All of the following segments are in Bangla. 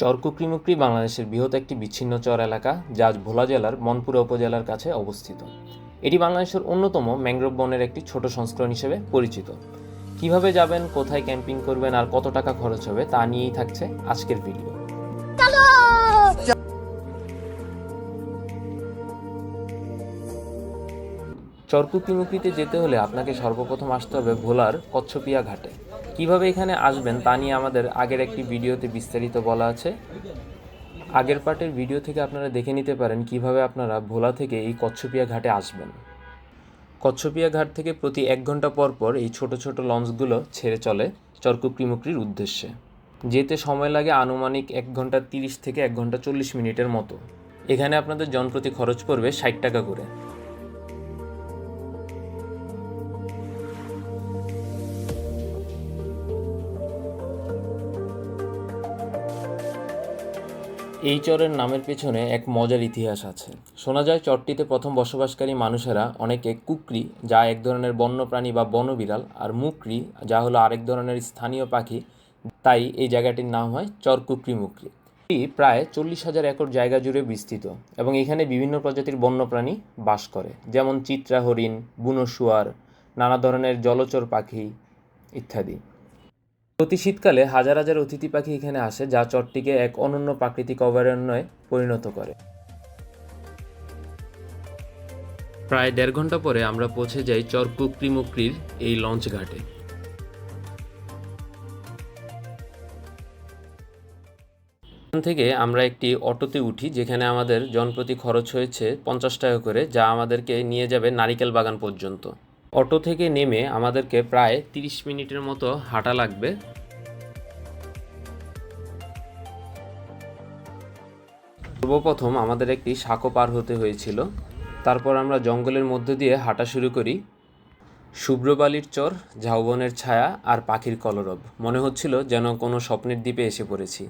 চরকুকরিমুকরি বাংলাদেশের বৃহৎ একটি বিচ্ছিন্ন চর এলাকা, যা ভোলা জেলার মনপুরা উপজেলার কাছে অবস্থিত। এটি বাংলাদেশের অন্যতম ম্যাংগ্রোভ বনের একটি ছোট সংস্করণ হিসেবে পরিচিত। কীভাবে যাবেন, কোথায় ক্যাম্পিং করবেন, আর কত টাকা খরচ হবে, তা নিয়েই থাকছে আজকের ভিডিও। চরকুকরিমুকরিতে যেতে হলে আপনাকে সর্বপ্রথম আসতে হবে ভোলার কচ্ছপিয়া ঘাটে। কীভাবে এখানে আসবেন তা নিয়ে আমাদের আগের একটি ভিডিওতে বিস্তারিত বলা আছে। আগের পার্টের ভিডিও থেকে আপনারা দেখে নিতে পারেন কীভাবে আপনারা ভোলা থেকে এই কচ্ছপিয়া ঘাটে আসবেন। কচ্ছপিয়া ঘাট থেকে প্রতি এক ঘণ্টা পর পর এই ছোট ছোট লঞ্চগুলো ছেড়ে চলে চরকুকরিমুকরির উদ্দেশ্যে। যেতে সময় লাগে আনুমানিক এক ঘণ্টা তিরিশ থেকে এক ঘণ্টা চল্লিশ মিনিটের মতো। এখানে আপনাদের জনপ্রতি খরচ পড়বে ষাট টাকা করে। এই চরের নামের পেছনে এক মজার ইতিহাস আছে। শোনা যায়, চরটিতে প্রথম বসবাসকারী মানুষেরা অনেকে কুকরি, যা এক ধরনের বন্যপ্রাণী বা বনবিড়াল, আর মুকরি, যা হলো আরেক ধরনের স্থানীয় পাখি, তাই এই জায়গাটির নাম হয় চর কুকরি মুকরি। এটি প্রায় চল্লিশ হাজার একর জায়গা জুড়ে বিস্তৃত, এবং এখানে বিভিন্ন প্রজাতির বন্যপ্রাণী বাস করে, যেমন চিত্রা হরিণ, বুনো শুয়ার, নানা ধরনের জলচর পাখি ইত্যাদি। প্রতি শীতকালে হাজার হাজার অতিথি পাখি এখানে আসে, যা চরটিকে এক অনন্য প্রাকৃতিক অভয়ারণ্যে পরিণত করে। প্রায় দেড় ঘণ্টা পরে আমরা পৌঁছে যাই চর কুকরিমুকরির এই লঞ্চ ঘাটে। থেকে আমরা একটি অটোতে উঠি, যেখানে আমাদের জনপ্রতি খরচ হয়েছে পঞ্চাশ টাকা করে, যা আমাদেরকে নিয়ে যাবে নারিকেল বাগান পর্যন্ত। অটো থেকে নেমে আমাদেরকে প্রায় তিরিশ মিনিটের মতো হাঁটা লাগবে। সর্বপ্রথম আমাদের একটি সাঁকো পার হতে হয়েছিল। তারপর আমরা জঙ্গলের মধ্য দিয়ে হাঁটা শুরু করি। শুভ্রবালির চর, ঝাউবনের ছায়া আর পাখির কলরব। মনে হচ্ছিল যেন কোনো স্বপ্নের দ্বীপে এসে পড়েছি।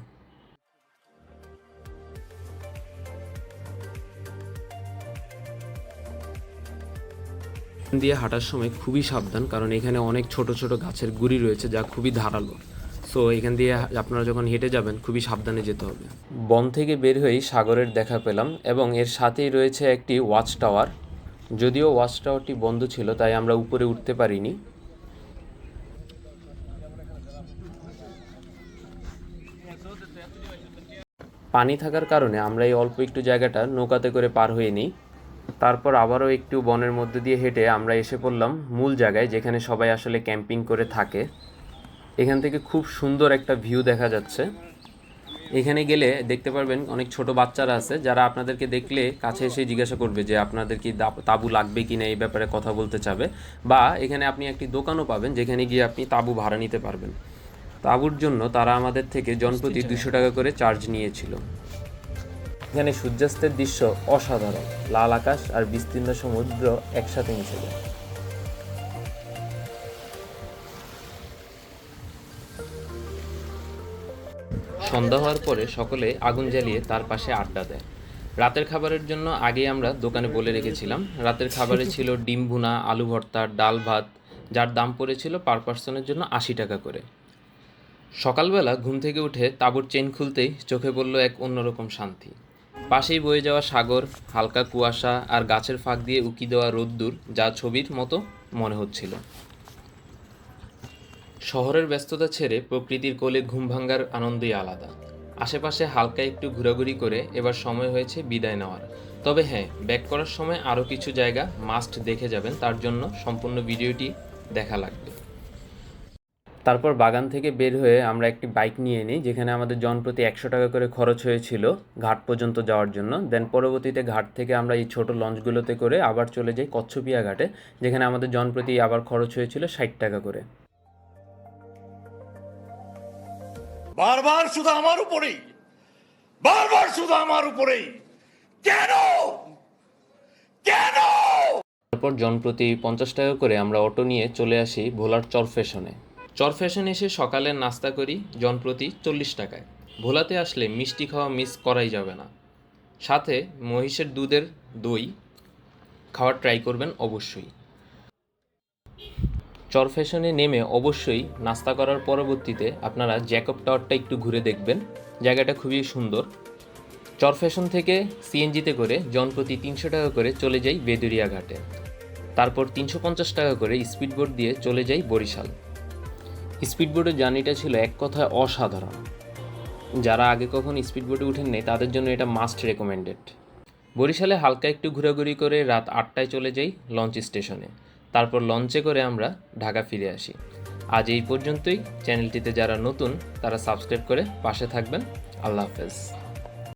দিয়ে হাঁটার সময় খুবই সাবধান, কারণ এখানে অনেক ছোট ছোট গাছের গুড়ি রয়েছে যা খুবই ধারালো। সো এখান দিয়ে আপনারা যখন হেঁটে যাবেন, খুবই সাবধানে যেতে হবে। বন থেকে বের হয়েই সাগরের দেখা পেলাম এবং এর সাথেই রয়েছে একটি ওয়াচ টাওয়ার যদিও ওয়াচ টাওয়ারটি বন্ধ ছিল, তাই আমরা উপরে উঠতে পারিনি। পানি থাকার কারণে আমরা এই অল্প একটু জায়গাটা নৌকাতে করে পার হয়ে নিই। তারপর আবারও একটু বনের মধ্যে দিয়ে হেঁটে আমরা এসে পড়লাম মূল জায়গায়, যেখানে সবাই আসলে ক্যাম্পিং করে থাকে। এখান থেকে খুব সুন্দর একটা ভিউ দেখা যাচ্ছে। এখানে গেলে দেখতে পারবেন অনেক ছোট বাচ্চারা আছে, যারা আপনাদেরকে দেখলে কাছে এসে জিজ্ঞাসা করবে যে আপনাদের কি তাঁবু লাগবে কি না এই ব্যাপারে কথা বলতে চাবে। বা এখানে আপনি একটি দোকানও পাবেন, যেখানে গিয়ে আপনি তাঁবু ভাড়া নিতে পারবেন। তাঁবুর জন্য তারা আমাদের থেকে জনপ্রতি দুশো টাকা করে চার্জ নিয়েছিল। এখানে সূর্যাস্তের দৃশ্য অসাধারণ। লাল আকাশ আর বিস্তীর্ণ সমুদ্র একসাথে মিশে যায়। সন্ধ্যা হওয়ার পরে সকলে আগুন জ্বালিয়ে তার পাশে আড্ডা দেয়। রাতের খাবারের জন্য আগে আমরা দোকানে বলে রেখেছিলাম। রাতের খাবারে ছিল ডিম ভুনা, আলু ভর্তা, ডাল ভাত, যার দাম পড়েছিল পার পার্সনের জন্য আশি টাকা করে। সকালবেলা ঘুম থেকে উঠে তাঁবুর চেন খুলতেই চোখে পড়ল এক অন্যরকম শান্তি। পাশেই বয়ে যাওয়া সাগর, হালকা কুয়াশা আর গাছের ফাঁক দিয়ে উকি দেওয়া রোদ্দুর যা ছবির মতো মনে হচ্ছিল। শহরের ব্যস্ততা ছেড়ে প্রকৃতির কোলে ঘুম ভাঙ্গার আনন্দই আলাদা। আশেপাশে হালকা একটু ঘোরাঘুরি করে এবার সময় হয়েছে বিদায় নেওয়ার। তবে হ্যাঁ ব্যাক করার সময় আরও কিছু জায়গা মাস্ট দেখে যাবেন, তার জন্য সম্পূর্ণ ভিডিওটি দেখা লাগবে। তারপর বাগান থেকে বের হয়ে আমরা একটি বাইক নিয়ে নিই যেখানে আমাদের জনপ্রতি একশো টাকা করে খরচ হয়েছিল ঘাট পর্যন্ত যাওয়ার জন্য। দেন পরবর্তীতে ঘাট থেকে আমরা এই ছোট লঞ্চগুলোতে করে আবার চলে যাই কচ্ছপিয়া ঘাটে যেখানে আমাদের জনপ্রতি আবার খরচ হয়েছিল ষাট টাকা করে। বারবার শুধু আমার উপরেই বারবার শুধু আমার উপরেই। কেন? কেন? তারপর জনপ্রতি পঞ্চাশ টাকা করে আমরা অটো নিয়ে চলে আসি ভোলার চর ফ্যাশনে চর ফ্যাশন এসে সকালের নাস্তা করি জনপ্রতি চল্লিশ টাকায়। ভোলাতে আসলে মিষ্টি খাওয়া মিস করাই যাবে না। সাথে মহিষের দুধের দই খাওয়ার ট্রাই করবেন অবশ্যই। চরফ্যাশনে নেমে অবশ্যই নাস্তা করার পরবর্তীতে আপনারা জ্যাকব টাওয়ারটা একটু ঘুরে দেখবেন। জায়গাটা খুবই সুন্দর। চরফ্যাশন থেকে সিএনজিতে করে জনপ্রতি তিনশো টাকা করে চলে যাই বেদুরিয়া ঘাটে। তারপর তিনশো পঞ্চাশ টাকা করে স্পিডবোট দিয়ে চলে যাই বরিশাল। স্পিডবোটের জার্নিটা ছিল এক কথায় অসাধারণ। যারা আগে কখন স্পিডবোটে উঠেননি, তাদের জন্য এটা মাস্ট রেকমেন্ডেড বরিশালে হালকা একটু ঘোরাঘুরি করে রাত আটটায় চলে যাই লঞ্চ স্টেশনে। তারপর লঞ্চে করে আমরা ঢাকা ফিরে আসি। আজ এই পর্যন্তই। চ্যানেলটিতে যারা নতুন, তারা সাবস্ক্রাইব করে পাশে থাকবেন। আল্লাহ হাফেজ।